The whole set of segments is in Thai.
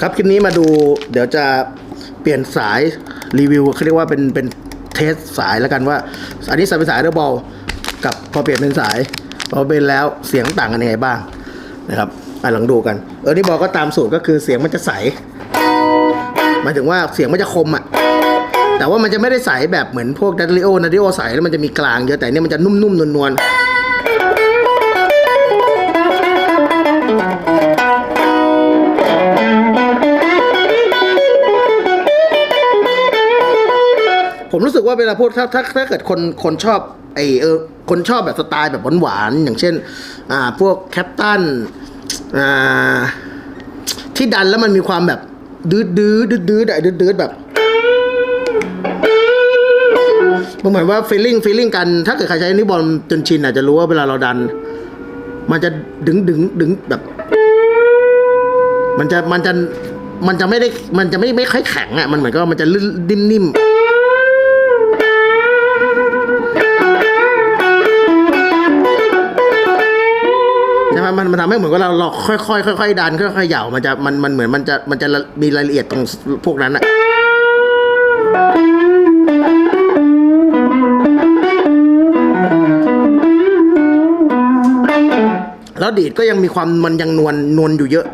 ครับคลิปนี้มาดูเดี๋ยวจะเปลี่ยนสายรีวิวเขาเรียกว่าเป็นเป็นเทสสายแล้วกันว่า อันนี้สายเป็นสายเดอร์บอลกับพอเปลี่ยนเป็นสายพอเป็นแล้วเสียงต่างกันยังไงบ้างนะครับอะลองดูกันเออนี่บอลก็ตามสูตรก็คือเสียงมันจะใสหมายถึงว่าเสียงมันจะคมอะแต่ว่ามันจะไม่ได้ใสแบบเหมือนพวกดัตลิโอนาดิโอใสแล้วมันจะมีกลางเยอะแต่อันนี่มันจะนุ่มๆนวลๆ ผมรู้สึกว่าเวลาพูดถ้าถ้าถ้าเกิดคนคนชอบไอเออคนชอบแบบสไตล์แบบหวานๆอย่างเช่น อ่า พวกแคปตันอ่าที่ดันแล้วมันมีความแบบดื้อดื้อดื้อดื้อดื้อดื้อแบบมันเหมือนว่าฟีลลิ่งฟีลลิ่งกัน ถ้าเกิดใครใช้นิบอลจนชินอาจจะรู้ว่าเวลาเราดัน มันจะดึงดึงดึงแบบ มันจะมันจะมันจะไม่ได้มันจะไม่ไม่ค่อยแข็งอะมันเหมือนก็มันจะลื่นนิ่มนิ่ มันมันทำให้เหมือนว่าเราเราค่อยๆค่อยๆดันค่อยๆเหย่ามันจะมันมันเหมือนมันจะมันจะมีรายละเอียดตรงพวกนั้นอะแล้วดีดก็ยังมีความมันยังนวลนวลอยู่เยอะ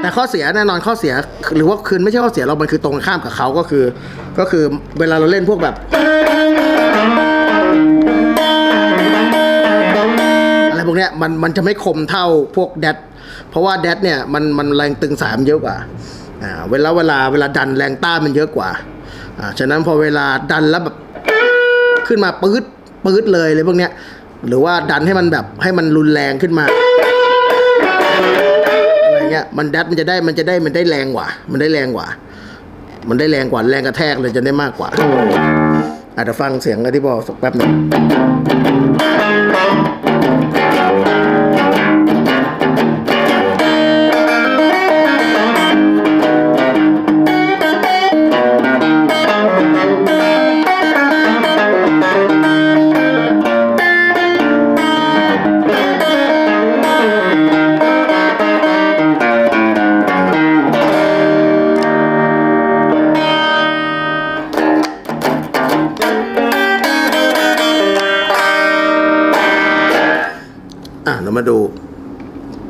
แต่ข้อเสียแน่นอนข้อเสียหรือว่าคืนไม่ใช่ข้อเสียเรา มันคือตรงข้ามกับเขาก็คือ ก็คือเวลาเราเล่นพวกแบบ กเนี้ยมันมันจะไม่คมเท่าพวกแดดเพราะว่าแดดเนี่ยมันมันแรงตึงสายมันเยอะกว่าอ่าเวลาเวลาเวลาดันแรงต้านมันเยอะกว่าอ่าฉะนั้นพอเวลาดันแล้วแบบขึ้นมาปื๊ดปื๊ดเลยเลยพวกเนี้ยหรือว่าดันให้มันแบบให้มันรุนแรงขึ้นมาอะไรเงี้ยมันแดดมันจะได้มันจะได้มันได้แรงกว่า มันได้แรงกว่า มันได้แรงกว่าแรงกระแทกเลยจะได้มากกว่าอาจจะฟังเสียงกันที่บอสักแป๊บหนึ่ง อ่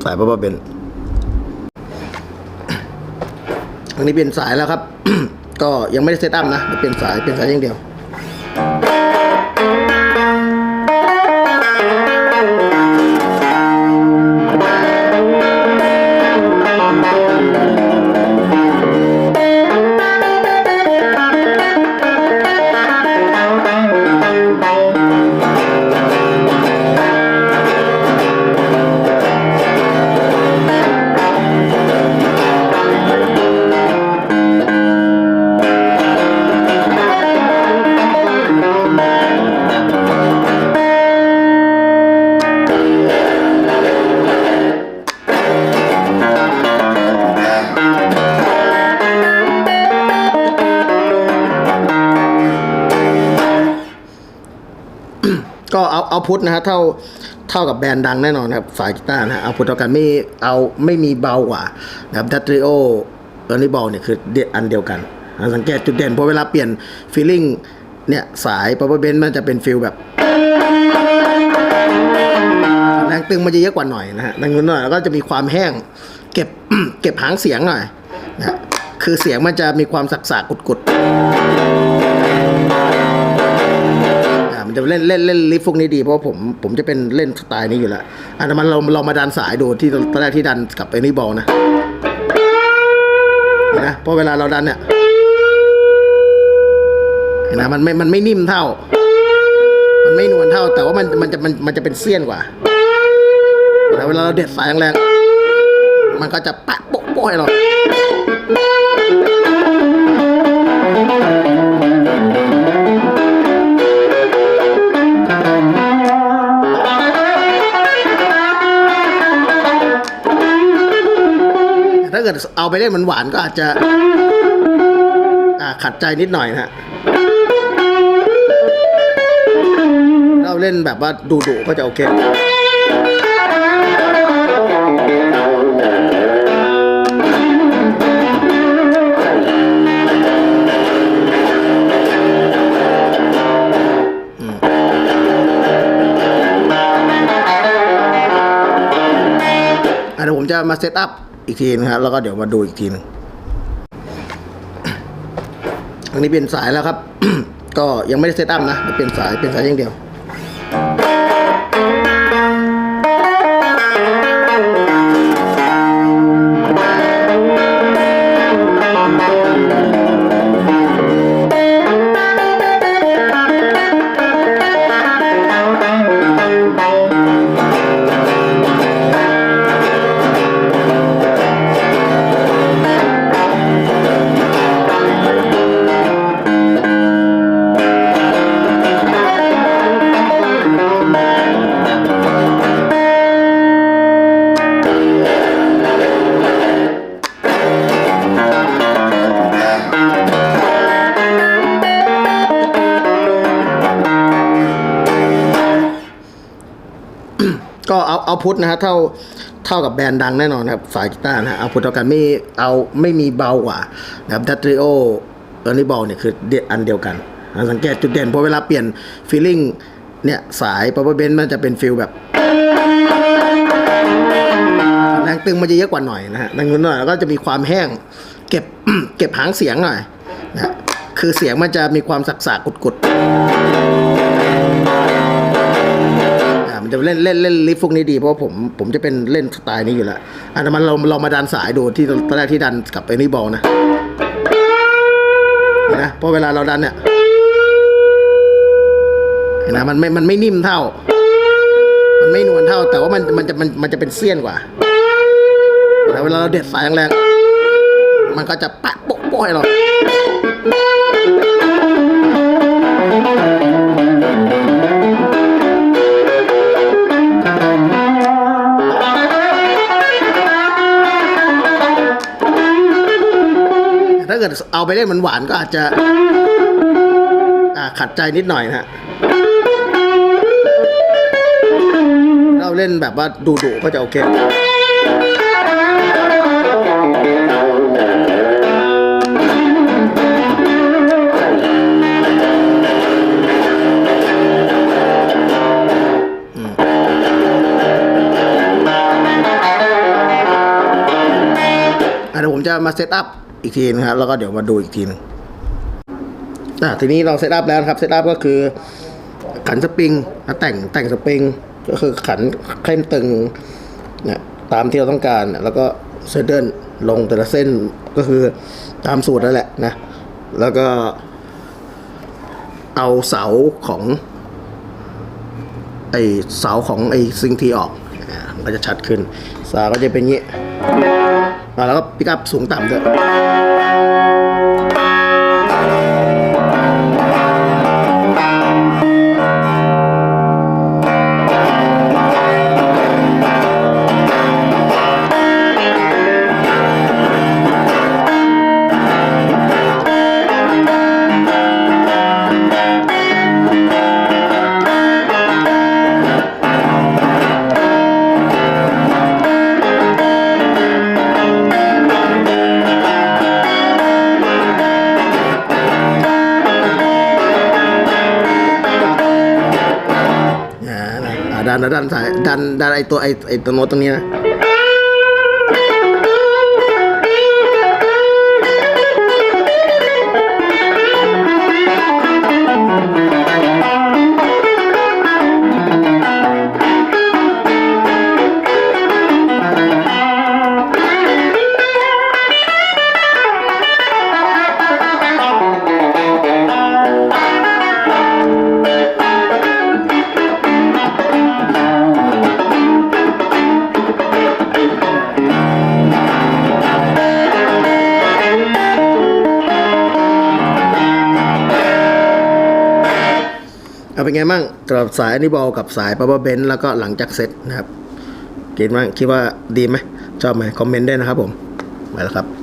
สายป้าเบนอันนี้เปลี่ยนสายแล้วครับ ก็ยังไม่ได้เซตอัพนะเปลี่ยนสายเปลี่ยนสายอย่างเดียว ก็เอาเอาพุทนะฮะเท่าเท่ากับแบรนด์ดังแน่นอนครับสายกีตาร์นะฮะเอาพุทเท่ากันไม่เอาไม่มีเบากว่านะครับดัตริโอเออร์ลี่บอลเนี่ยคืออันเดียวกันนะสังเกตจุดเด่นพอเวลาเปลี่ยนฟีลลิ่งเนี่ยสายป o ป e r b เบนมันจะเป็นฟีลแบบแรงตึงมันจะเยอะกว่าหน่อยนะฮะดังนั้นหน่อยแล้วก็จะมีความแห้งเก็บเก็บหางเสียงหน่อยนะคือเสียงมันจะมีความสักๆกุดๆ จะเล่นเล่นเล่นลิฟพวกนี้ดีเพราะผมผมจะเป็นเล่นสไตล์นี้อยู่แล้วอันนั้นมันเราเรามาดันสายดูที่ตอนแรกที่ดันกับไอ้นี่บอลนะนะเพราะเวลาเราดันเนี่ยนนะมันไม่มันไม่นิ่มเท่า มันไม่นวลเท่า แต่ว่ามันมันจะมันมันจะเป็นเสี้ยนกว่าแล้วเวลาเราเด็ดสายแรงๆมันก็จะปะโป๊ะโป๊ะให้เรา เกิดเอาไปเล่นมันหวานก็อาจจะขัดใจนิดหน่อยนะฮะเราเล่นแบบว่าดุดุก็จะโอเคเดี๋ยวผมจะมาเซตอัพ อีกทีนะครับแล้วก็เดี๋ยวมาดูอีกทีหนึงอันนี้เป็นสายแล้วครับ ก็ยังไม่ได้เซตอัพนะเป็นสายเป็นสายอย่างเดียว ก็เอาเอาพุทนะฮะเท่าเท่ากับแบรนด์ดังแน่นอนนะครับสายกีตาร์นะฮะเอาพุทเท่ากันไม่เอาไม่มีเบากว่านะครับดัตริโอเออร์นี่บอลเนี่ยคือเดอันเดียวกันนะสังเกตจุดเด่นพราะเวลาเปลี่ยนฟีลลิ่งเนี่ยสายป o ปเบนมันจะเป็นฟิลแบบแรงตึงมันจะเยอะกว่าหน่อยนะฮะแรงตึงหน่อยแล้วก็จะมีความแห้งเก็บเก็บหางเสียงหน่อยนะคือเสียงมันจะมีความสักสากกุดๆ มันจะเล่นเล่นเล่นลิฟพวกนี้ดีเพราะว่าผมผมจะเป็นเล่นสไตล์นี้อยู่แล้วอะแต่มันเราเรามาดันสายดูที่ตอนแรกที่ดันกับไอ้นี่บอลนะนะเพราะเวลาเราดันเนี่ยนะมันไม่มันไม่นิ่มเท่า มันไม่นวลเท่า แต่ว่ามันมันจะมันมันจะเป็นเสี้ยนกว่าแต่เวลาเราเด็ดสายแรงมันก็จะปะโป๊ะโป๊ะให้เรา เอาไปเล่นมันหวานก็อาจจะอ่าขัดใจนิดหน่อยนะฮะเราเล่นแบบว่าดุๆก็จะโอเคอะเดี๋ยวผมจะมาเซตอัพ อีกทีนะครับ แล้วก็เดี๋ยวมาดูอีกทีหนึงอะทีนี้เราเซตอัพแล้วครับเซตอัพก็คือขันสปริงนะแต่งแต่งสปริงก็คือขันเคล่มตึงเนี่ยตามที่เราต้องการ แล้วก็เซเดิลลงแต่ละเส้นก็คือตามสูตรนั่นแหละนะ แล้วก็ เอาเสาของ ไอเสาของไอซิงทีออกมันก็จะชัดขึ้นสาก็จะเป็นอย่างนี้ แล้วก็ปิกอัพสูงต่ำด้วย ดันนะดันสายดันดันไอตัวไอไอตัวโน้ตตรงนี้นะ เป็นไงบ้างสำหรับสายอนิบอลกับสายปับเบนแล้วก็หลังจากเสร็จนะครับคิดว่าคิดว่าดีไหมชอบไหมคอมเมนต์ได้นะครับผมไปแล้วครับ